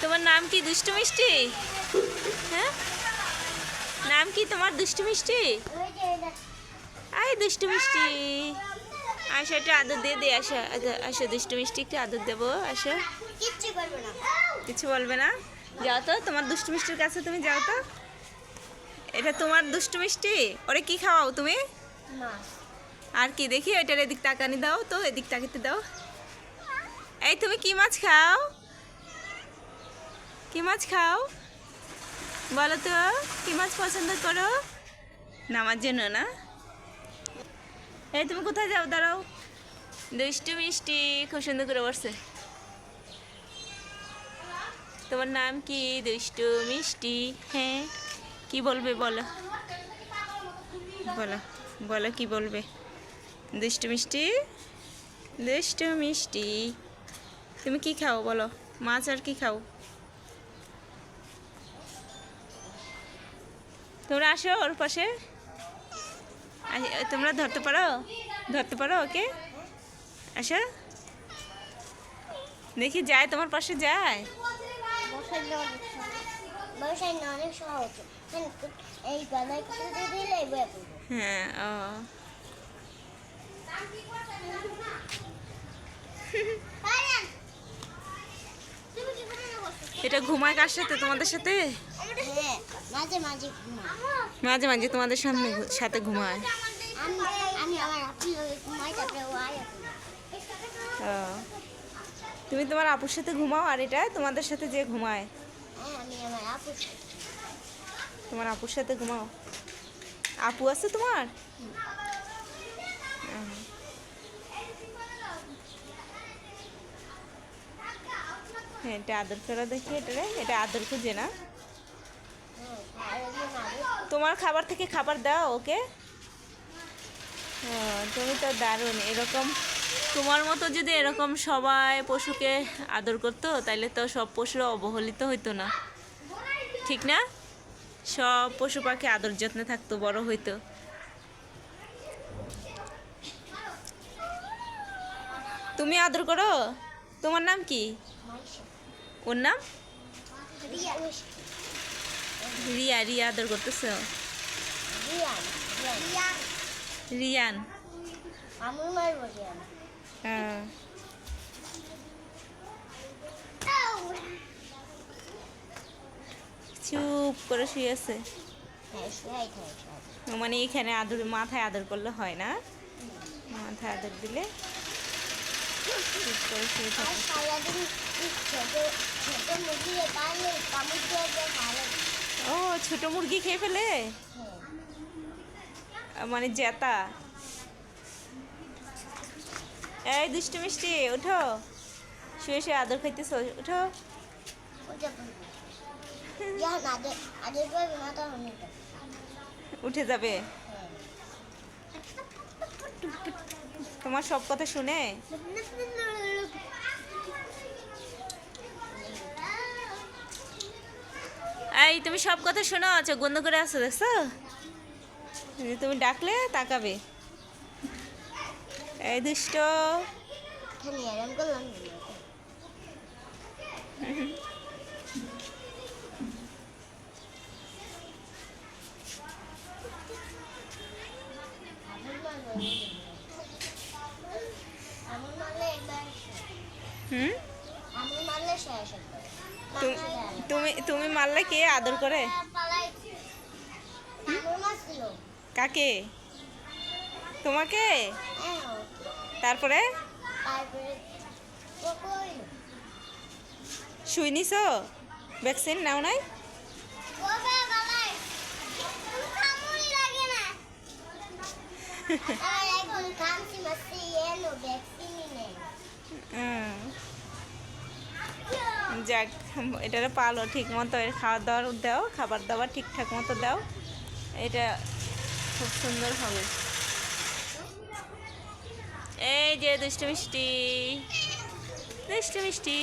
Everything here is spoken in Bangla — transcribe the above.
তোমার নাম কি দুষ্টু মিষ্টি? হ্যাঁ? নাম কি তোমার দুষ্টু মিষ্টি? আয় দুষ্টু মিষ্টি। আসো একটা আদর দিয়ে দে আসো আসো দুষ্টু মিষ্টি একটু আদর দেবো আসো। কিছু বলবে না? যাও তো তোমার দুষ্টু মিষ্টির কাছে তুমি যাও তো। এটা তোমার দুষ্টু মিষ্টি? ওরে কি খাওয়াও তুমি? আর কি দেখি ওইটার এদিক তাকানি দাও তো এদিক তাকাতে দাও। এই, তুমি কি মাছ খাও? কি মাছ খাও? বলো তো, কি মাছ পছন্দ করো? নামার জন্য না। এই, তুমি কোথায় যাও? দাঁড়াও। দুষ্টু মিষ্টি, খুব সুন্দর করে বসছে। তোমার নাম কি? দুষ্টু মিষ্টি। হ্যাঁ কি বলবে বলো? বলো বলো কি বলবে? দুষ্টু মিষ্টি? দুষ্টু মিষ্টি। তুমি কি খাও বলো? মাছ আর কি খাও? তোমরা আসো ওর পাশে। তোমরা ধরতে পারো? ধরতে পারো ওকে? আসো। দেখি যায়, তোমার পাশে যায়। হ্যাঁ অনেক বসাই না অনেক সহজ এই গলায় কিছু দিয়ে দিলে এই বয়ে পড়বে হ্যাঁ ও তুমি কি করে বসো এটা ঘুমায় কার সাথে? তোমাদের সাথে? হ্যাঁ মাঝে মাঝে মাঝে মাঝে তোমাদের সামনে সাথে ঘুমায়। তুমি তোমার আপুর সাথে ঘুমাও আর এটা তোমাদের সাথে যে ঘুমায়। হ্যাঁ তোমার আপুর সাথে ঘুমাও। আপু আছে তোমার? হ্যাঁ এটা আদর দেখি এটা রে এটা আদর খুঁজে না। তোমার খাবার থেকে খাবার দাও ওকে? ও, তুমি তো দারুণ। এরকম তোমার মতো যদি এরকম সবাই পশুকে আদর করতো তাহলে তো সব পশুরা অবহেলিত হইতো না। ঠিক না? সব পশু পাখি আদর যত্নে থাকতো বড় হইতো। তুমি আদর করো? তোমার নাম কি? ওর নাম? রিয়া। রিয়া আদর করতেছো রিয়া রিয়া। রিয়ান। হ্যাঁ। চুপ করে শুয়ে আছে। হ্যাঁ মানে এখানে আদর মাথায় আদর করলে হয় না? মাথায় আদর দিলে চুপ করে শুয়ে থাকে সারাদিন ছোট ছোট মুরগি তাহলে কামড় দিয়ে ও ছোট মুরগি খেয়ে ফেলে? হ্যাঁ। মানে জেতা এই দুষ্টু মিষ্টি উঠো। শুয়ে শুয়ে আদর খাইতেছো উঠো। উঠে যাবে। তোমার সব কথা শুনে? এই তুমি সব কথা শোনো চোখ গন্ধ করে আছো দেখছ? তুমি ডাকলে তাকাবে। এই দুষ্ট। খালি আরাম হুম? তুম- তুমি মারলে কে? আদর করে? কাকে তোমাকে? হ্যাঁ তারপরে? শুই নিছো? ভ্যাকসিন নাও নাই? লাগে না আর এখন কামছি মাসি এলো ভ্যাকসিনই নেই হুম। যাক এটারে পালো, ঠিক মতো এর খাওয়া দাওয়ার দাও, খাবার দাবার ঠিকঠাক মতো দাও। এটা খুব সুন্দর হবে। এই যে দুষ্টু মিষ্টি দুষ্টু মিষ্টি।